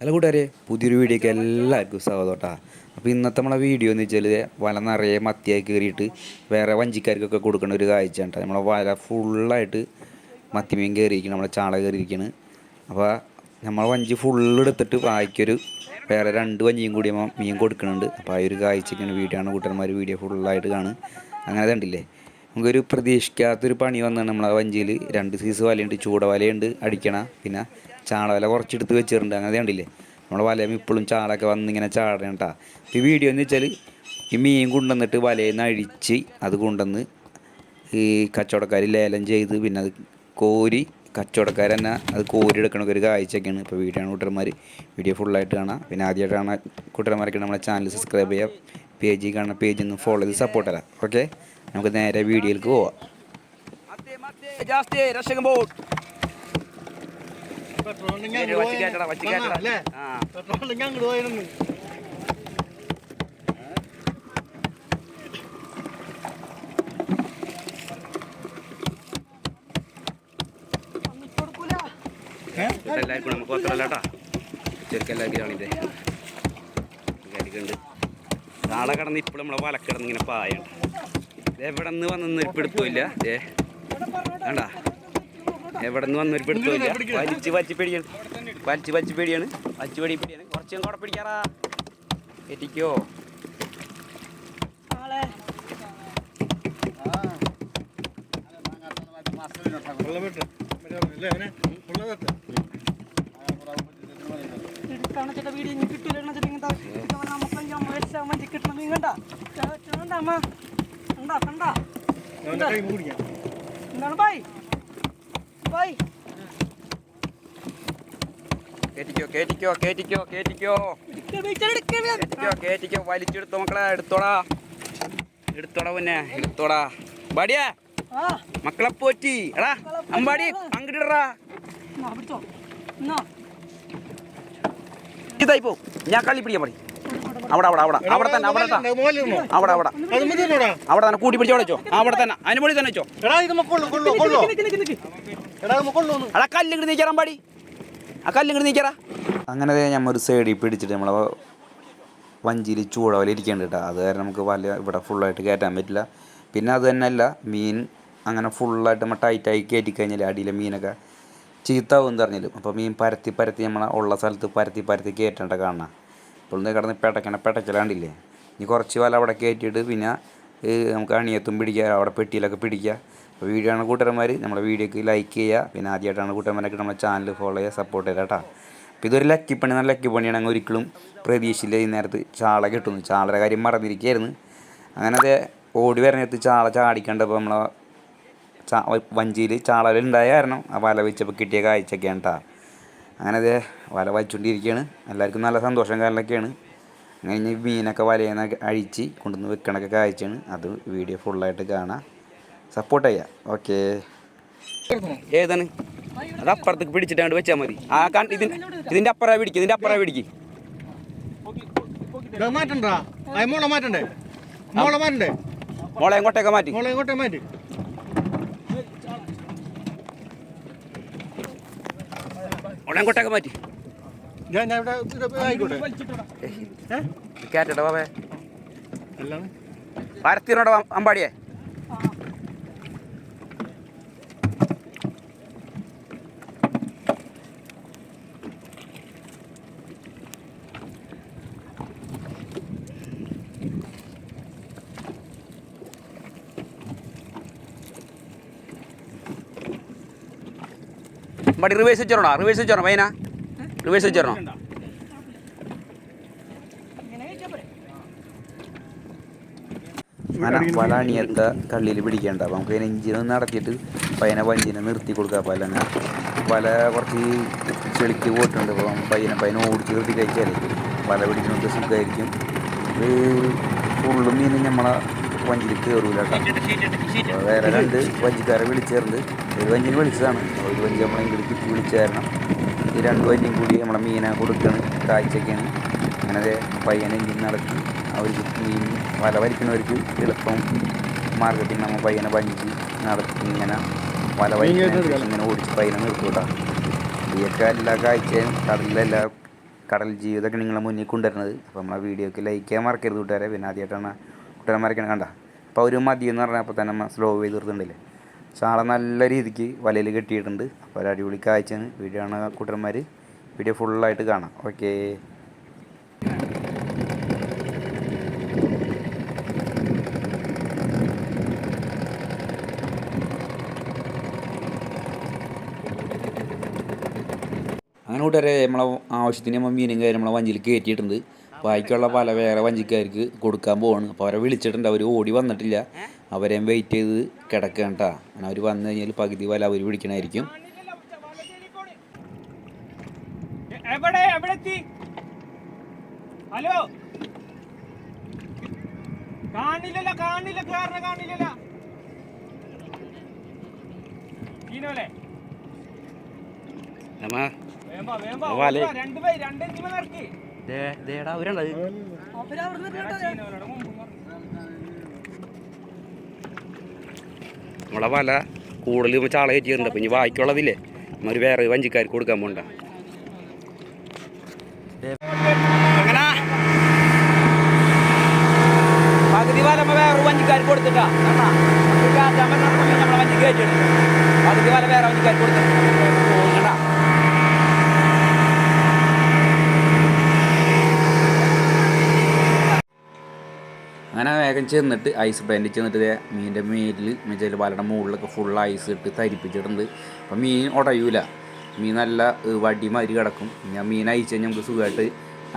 Hello കൂട്ടുകാരെ പുതിയൊരു വീഡിയോക്ക് എല്ലാവർക്കും സ്വാഗതം അപ്പോൾ ഇന്നത്തെ നമ്മളെ വീഡിയോ എന്ന് വെച്ചാൽ വല നിറയെ മത്തിയായി കയറിയിട്ട് വേറെ വഞ്ചിക്കാർക്കൊക്കെ കൊടുക്കുന്ന ഒരു കാഴ്ച കേട്ടോ നമ്മളെ വല ഫുള്ളായിട്ട് മത്തിമീൻ കയറിയിരിക്കണം നമ്മളെ ചാള കയറിയിരിക്കണ് അപ്പോൾ നമ്മൾ വഞ്ചി ഫുള്ള് എടുത്തിട്ട് ബാക്കിയൊരു വേറെ രണ്ട് വഞ്ചിയും കൂടി മീൻ കൊടുക്കുന്നുണ്ട്. അപ്പോൾ ആ ഒരു കാഴ്ചയ്ക്കാണ് വീഡിയോ ആണ് കൂട്ടന്മാർ വീഡിയോ ഫുള്ളായിട്ട് കാണും അങ്ങനെ കണ്ടില്ലേ? നമുക്കൊരു പ്രതീക്ഷിക്കാത്തൊരു പണി വന്നാണ് നമ്മളെ വഞ്ചിയിൽ രണ്ട് സീസ് വലയുണ്ട് ചൂട വലയുണ്ട് അടിക്കണ. പിന്നെ ചാള വല കുറച്ചെടുത്ത് വെച്ചിട്ടുണ്ട്. അങ്ങനെ കണ്ടില്ലേ? നമ്മളെ വലയും ഇപ്പോഴും ചാളൊക്കെ വന്നിങ്ങനെ ചാടണം കേട്ടോ ഈ വീഡിയോ എന്ന് വെച്ചാൽ ഈ മീൻ കൊണ്ടുവന്നിട്ട് വലയിൽ നിന്ന് അഴിച്ച് അത് കൊണ്ടുവന്ന് ഈ കച്ചവടക്കാർ ലേലം ചെയ്ത് പിന്നെ അത് കോരി കച്ചവടക്കാർ തന്നെ അത് കോരി എടുക്കണ ഒരു കാഴ്ചയൊക്കെയാണ് ഇപ്പോൾ വീഡിയോ ആണ് കൂട്ടന്മാർ വീഡിയോ ഫുള്ളായിട്ട് കാണാം. പിന്നെ ആദ്യമായിട്ട് കാണാൻ കൂട്ടന്മാരൊക്കെ നമ്മളെ ചാനൽ സബ്സ്ക്രൈബ് ചെയ്യുക പേജിൽ കാണുന്ന പേജിൽ നിന്ന് ഫോളോ ചെയ്ത് സപ്പോർട്ട് തരാം. ഓക്കെ നമുക്ക് നേരെ വീഡിയോയിലേക്ക് പോവാം. എല്ലാവർക്കും നമുക്ക് മാത്രമല്ല കേട്ടാ. ചെറുക്കെല്ലാവർക്കും ആണിത് കാര്യക്കുണ്ട് നാളെ കിടന്ന് ഇപ്പോഴും നമ്മളെ വലക്കിടന്ന് കിടന്ന് ഇങ്ങനെ പായണ്ട എവിടെ നിന്ന് വന്നൊന്നും ഒരു പിടുത്തമില്ല ഏ വേണ്ട എവിടെ നിന്ന് വന്നൊരു പിടുത്തമില്ല വലിച്ച് വലിച്ച് പേടിയാണ്. വലിച്ച് വലിച്ച് പേടിയാണ്. വലിച്ച് പേടി പേടിയാണ്. കുറച്ചും കൂടെ പിടിക്കാറാ. എത്തിക്കോ. വെള്ളം വിട്ട് അല്ലേ അവനെ വെള്ളം വിട്ട് എടുക്കാണെച്ചിട്ട് വീഡിയോ ഇനി കിട്ടൂല എന്നുവെച്ചിട്ട് ഇങ്ങനത്തെ നമുക്ക് കണ്ട കണ്ട? എന്താണ് ബൈ ബൈ കേറ്റിക്കോ കേറ്റിക്കോ കേറ്റിക്കോ കേറ്റിക്കോ. എടുക്കേ കേറ്റിക്കോ കേറ്റിക്കോ വലിച്ചെടുത്തോ മക്കളെ എടുത്തോടാ. എടുത്തോടാ പിന്നെ എടുത്തോടാ. ബാടിയാ ആ. മക്കളെ പോറ്റി. എടാ അമ്പാടി എന്നാ ഇതായി പോ. ഞാൻ കള്ളി പിടിക്കാൻ പറയും. അവിടെ അവിടെ അവിടെ. അവിടെ തന്നെ അവിടെ അവിടെ അവിടെ. അവിടെ തന്നെ കൂട്ടി പിടിച്ചോടെ വെച്ചോ. അവിടെ തന്നെ. അതിന് തന്നെ വെച്ചോ. എടാ ഇത് കൊള്ളു കൊള്ളു കൊള്ളു. നിക്ക് നിക്ക് നിക്ക് എടാ ഇത് കൊള്ളു എടാ കല്ല് ഇങ്ങോട്ട് നീക്കറാൻ പാടി. ആ കല്ല് ഇങ്ങോട്ട് നീക്കറാ. അങ്ങനെ നമ്മൾ ഒരു സൈഡിൽ പിടിച്ചിട്ട് നമ്മളെ വഞ്ചിയിൽ ചൂട പോലെ ഇരിക്കേണ്ട കേട്ടോ. അത് കാരണം നമുക്ക് വല ഇവിടെ ഫുള്ളായിട്ട് കയറ്റാൻ പറ്റില്ല. പിന്നെ അത് തന്നെയല്ല മീൻ അങ്ങനെ ഫുള്ളായിട്ട് നമ്മൾ ടൈറ്റായി കയറ്റി കഴിഞ്ഞാൽ അടിയിലെ മീനൊക്കെ ചീത്താവും എന്ന് പറഞ്ഞാലും അപ്പോൾ മീൻ പരത്തി പരത്തി നമ്മളെ ഉള്ള സ്ഥലത്ത് പരത്തി പരത്തി കയറ്റേണ്ട കാണാം ഇപ്പോൾ കിടന്ന് പെട്ടക്കണ പെട്ടക്കലാണ്ടില്ലേ ഇനി കുറച്ച് വല അവിടെ കയറ്റിയിട്ട് പിന്നെ നമുക്ക് അണിയത്തും പിടിക്കുക അവിടെ പെട്ടിയിലൊക്കെ പിടിക്കുക അപ്പോൾ വീഡിയോ ആണ് കൂട്ടുകാരന്മാർ നമ്മുടെ വീഡിയോക്ക് ലൈക്ക് ചെയ്യുക. പിന്നെ ആദ്യമായിട്ടാണ് കൂട്ടുകാരന്മാരൊക്കെ നമ്മുടെ ചാനൽ ഫോളോ ചെയ്യുക സപ്പോർട്ട് ചെയ്യുക കേട്ടോ. അപ്പോൾ ഇതൊരു ലക്കി പണി നല്ല ലക്കി പണിയാണ് അങ്ങ് ഒരിക്കലും പ്രതീക്ഷയില്ല ഈ നേരത്ത് ചാള കിട്ടുന്നു. ചാളയുടെ കാര്യം മറന്നിരിക്കുകയായിരുന്നു. അങ്ങനെ അത് ഓടി വരണത്ത് ചാള ചാടിക്കണ്ടപ്പോൾ നമ്മളെ വഞ്ചിയിൽ ചാളലുണ്ടായ കാരണം ആ വല വെച്ചപ്പോൾ കിട്ടിയ കാഴ്ചയൊക്കെയാണ് കേട്ടോ അങ്ങനെ അതേ വല വച്ചുകൊണ്ടിരിക്കുകയാണ് എല്ലാവർക്കും നല്ല സന്തോഷം കാലൊക്കെയാണ് അങ്ങനെ ഇനി മീനൊക്കെ വലയെന്ന് അഴിച്ച് കൊണ്ടുവന്ന് വെക്കണൊക്കെ കാഴ്ചയാണ്. അത് വീഡിയോ ഫുള്ളായിട്ട് കാണാം. സപ്പോർട്ട് ചെയ്യാം. ഓക്കേ ഏതാണ് അത് അപ്പുറത്തേക്ക് പിടിച്ചിട്ടാണ്ട് വെച്ചാൽ മതി. ആ കൺ ഇതിന്റെ ഇതിന്റെ അപ്പുറ പിടിക്ക് ഇതിന്റെ അപ്പുറ പിടിക്ക്. മാറ്റണ്ടാ? മോളെ മാറ്റണ്ടേ? മോളെ എങ്ങോട്ടേക്ക് മാറ്റി. മോളെ ഇങ്ങോട്ടേ മാറ്റി. മോളെ മാറ്റി. ഞാൻ ഇത് ആയിക്കോട്ടെ. കയറ്റട്ടെ ബാബേ പരത്തിനോട് അമ്പാടിയെ. അമ്പാടി റിവേഴ്സ് വെച്ചോണോ റിവേഴ്സ് വെച്ചോണോ പൈന റിവേഴ്സ് വെച്ചോണോ അങ്ങനെ വല അണിയത്ത കള്ളിയിൽ പിടിക്കേണ്ട. അപ്പം നമുക്ക് എഞ്ചിനൊന്ന് നടത്തിയിട്ട് പയ്യനെ വഞ്ചിനെ നിർത്തി കൊടുക്കുക അപ്പോൾ അല്ലെങ്കിൽ വല കുറച്ച് ചെളിക്ക് പോയിട്ടുണ്ട് അപ്പം പയ്യനെ പയ്യനെ ഓടിച്ച് നിർത്തി കഴിച്ചാലേ. വല പിടിക്കുന്നത് സുഖമായിരിക്കും ഫുള്ളും മീൻ നമ്മളെ വഞ്ചിയിൽ കയറൂല കേട്ടോ. വേറെ രണ്ട് വഞ്ചിക്കാരെ വിളിച്ചേർന്ന് ഒരു വഞ്ചിനെ വിളിച്ചതാണ്. ഒരു വഞ്ചി നമ്മളെ ഇങ്ങോട്ട് കിട്ടി വിളിച്ചു ഈ രണ്ട് വഞ്ചിയും കൂടി നമ്മളെ മീനെ കൊടുക്കണം കാഴ്ചയ്ക്കാണ്. അങ്ങനെ പയ്യനെ എഞ്ചിൻ നടത്തി അവർക്ക് മീൻ വല വലിക്കുന്നവർക്ക് എളുപ്പം മാർഗത്തിൽ നമ്മൾ പയ്യനെ വഞ്ചി നടത്തി ഇങ്ങനെ വല വലിക്കുന്ന ഇങ്ങനെ ഓടിച്ച് പയ്യനെ നിർത്തൂട്ടാ ഇതൊക്കെ എല്ലാ കാഴ്ചയും കടലിലെല്ലാ കടൽ ജീവിതമൊക്കെ നിങ്ങളെ മുന്നിൽ കൊണ്ടുവരുന്നത്. അപ്പോൾ നമ്മളെ വീഡിയോക്ക് ലൈക്ക് ചെയ്യാൻ മറക്കരുത് കൂട്ടുകാരെ. പിന്നെ ആദ്യമായിട്ടാണ് കൂട്ടുകാരന്മാരൊക്കെ കണ്ട. അപ്പോൾ ഒരു മതി എന്ന് പറഞ്ഞപ്പോൾ തന്നെ നമ്മൾ സ്ലോ ചെയ്ത് തീർത്തിട്ടുണ്ടല്ലേ? ചാള നല്ല രീതിക്ക് വലയിൽ കെട്ടിയിട്ടുണ്ട്. അപ്പോൾ ഒരു അടിപൊളി കാഴ്ചയാണ്. വീഡിയോ ആണ് കുട്ടന്മാർ വീഡിയോ ഫുള്ളായിട്ട് കാണാം. ഓക്കേ അങ്ങനെ കൂട്ടുകാരെ നമ്മളെ ആവശ്യത്തിന് നമ്മൾ മീനും കാര്യം നമ്മളെ വഞ്ചിയിൽ കയറ്റിയിട്ടുണ്ട്. ബാക്കിയുള്ള പല വേറെ വഞ്ചിക്കാർക്ക് കൊടുക്കാൻ പോവാണ്. അപ്പോൾ അവരെ വിളിച്ചിട്ടുണ്ട്. അവർ ഓടി വന്നിട്ടില്ല. അവരെയും വെയിറ്റ് ചെയ്ത് കിടക്കുകയാണ് കേട്ടോ അങ്ങനെ അവർ വന്നു കഴിഞ്ഞാൽ പകുതി വല അവർ പിടിക്കണമായിരിക്കും എവിടെ? എവിടെ എത്തി ഹലോ? കാണില്ലല്ലോ കാണില്ല. കാരണം കാണില്ലല്ലോ. ഈനോലെ. നമ്മ വേമ്പ വേമ്പ. ദേടാ നമ്മളെ വല കൂടുതൽ ചാള കയറ്റിയിട്ടുണ്ട്. അപ്പം ഇനി ബാക്കിയുള്ളതില്ലേ? നമ്മൾ വേറെ വഞ്ചിക്കാർക്ക് കൊടുക്കാൻ പോണ്ട. അങ്ങനെ. പകുതി വല വേറെ വഞ്ചിക്കാർക്ക് കൊടുത്തിട്ടാ. നമ്മളെ വഞ്ചി കയറ്റിയിട്ടുണ്ട്. പകുതി വല വേറെ വഞ്ചിക്കാർക്ക് കൊടുത്തിട്ടാ അങ്ങനെ വേഗം ചെന്നിട്ട് ഐസ് ബ്രാൻഡിൽ ചെന്നിട്ട് മീനിന്റെ മേലിൽ മീൻ വലയുടെ മുകളിലൊക്കെ ഫുൾ ഐസ് ഇട്ട് തരിപ്പിച്ചിട്ടുണ്ട്. അപ്പം മീൻ ഉടയൂല മീൻ നല്ല വടിമാതിരി വടി മാതിരി കിടക്കും ഞാൻ മീൻ അയച്ചു കഴിഞ്ഞാൽ നമുക്ക് സുഖമായിട്ട്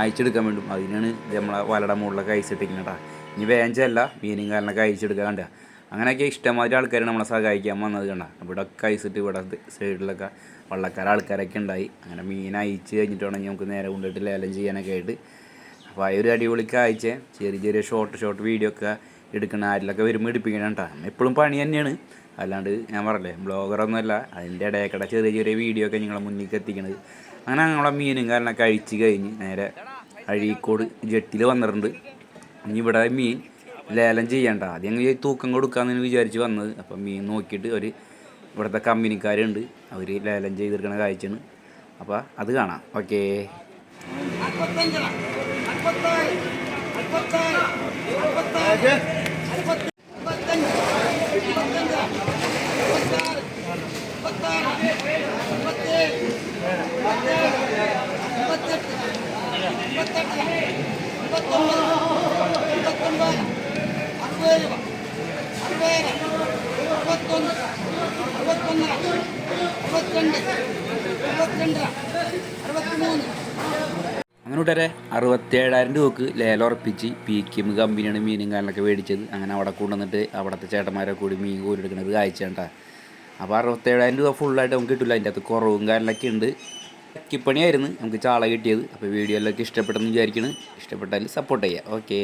അയച്ചെടുക്കാൻ വേണ്ടും അതിനാണ് നമ്മളെ വലയുടെ മുകളിലൊക്കെ ഐസ് ഇട്ടിരിക്കുന്നത് ഇനി വേഞ്ചല്ല മീനും കാരണമൊക്കെ അയച്ചെടുക്കാൻ കണ്ട. അങ്ങനെയൊക്കെ ഇഷ്ടമാതിരി ആൾക്കാർ നമ്മളെ സഹായിക്കാൻ വന്നത് കണ്ട. ഒക്കെ ഐസിട്ട് ഇവിടെ സൈഡിലൊക്കെ വള്ളക്കാരെ ആൾക്കാരൊക്കെ ഉണ്ടായി. അങ്ങനെ മീൻ അയച്ച് കഴിഞ്ഞിട്ടാണെങ്കിൽ നമുക്ക് നേരെ കൊണ്ടിട്ട് ലേലം ചെയ്യാനൊക്കെ ആയിട്ട് അപ്പോൾ ആ ഒരു അടിപൊളി കാഴ്ച ചെറിയ ചെറിയ ഷോർട്ട് ഷോർട്ട് വീഡിയോ ഒക്കെ എടുക്കണ ആരിലൊക്കെ വരുമ്പോൾ എടുപ്പിക്കണം കേട്ടോ എപ്പോഴും പണി തന്നെയാണ്. അല്ലാണ്ട് ഞാൻ പറഞ്ഞല്ലേ ബ്ലോഗറൊന്നുമല്ല അതിന്റെ ഇടയക്കട ചെറിയ ചെറിയ വീഡിയോ ഒക്കെ നിങ്ങളെ മുന്നിലേക്ക് എത്തിക്കണത്. അങ്ങനെ ഞങ്ങളെ മീനും കാരണം കഴിച്ച് കഴിഞ്ഞ് നേരെ അഴീക്കോട് ജെട്ടിൽ വന്നിട്ടുണ്ട്. ഇനി ഇവിടെ മീൻ ലേലം ചെയ്യണ്ട ആദ്യം അങ്ങ് തൂക്കം കൊടുക്കാമെന്ന് വിചാരിച്ച് വന്നത്. അപ്പം മീൻ നോക്കിയിട്ട് അവർ ഇവിടുത്തെ കമ്പനിക്കാരുണ്ട്. അവർ ലേലം ചെയ്തെടുക്കണ കാഴ്ചയാണ്. അപ്പോൾ അത് കാണാം. ഓക്കേ. അറുപത്തിരണ്ട് അറുപത്തിരണ്ട് അറുപത്തിമൂന്ന് അങ്ങനെ കൂട്ടുകാരെ അറുപത്തേഴായിരം രൂപക്ക് ലേലം ഉറപ്പിച്ച് പി കിം കമ്പനിയാണ് മീനും കാലിനൊക്കെ മേടിച്ചത്. അങ്ങനെ അവിടെ കൊണ്ടുവന്നിട്ട് അവിടുത്തെ ചേട്ടന്മാരെ കൂടി മീൻ കോരിയെടുക്കുന്നത് കാഴ്ച അപ്പോൾ അറുപത്തേഴായിരം രൂപ ഫുള്ളായിട്ട് നമുക്ക് കിട്ടില്ല അതിന്റെ അകത്ത് കുറവും കാലിലൊക്കെ ഉണ്ട്. കിപ്പണിയായിരുന്നു നമുക്ക് ചാള കിട്ടിയത്. അപ്പോൾ വീഡിയോ ഇഷ്ടപ്പെട്ടെന്ന് വിചാരിക്കുന്നു ഇഷ്ടപ്പെട്ടാൽ സപ്പോർട്ട് ചെയ്യുക ഓക്കേ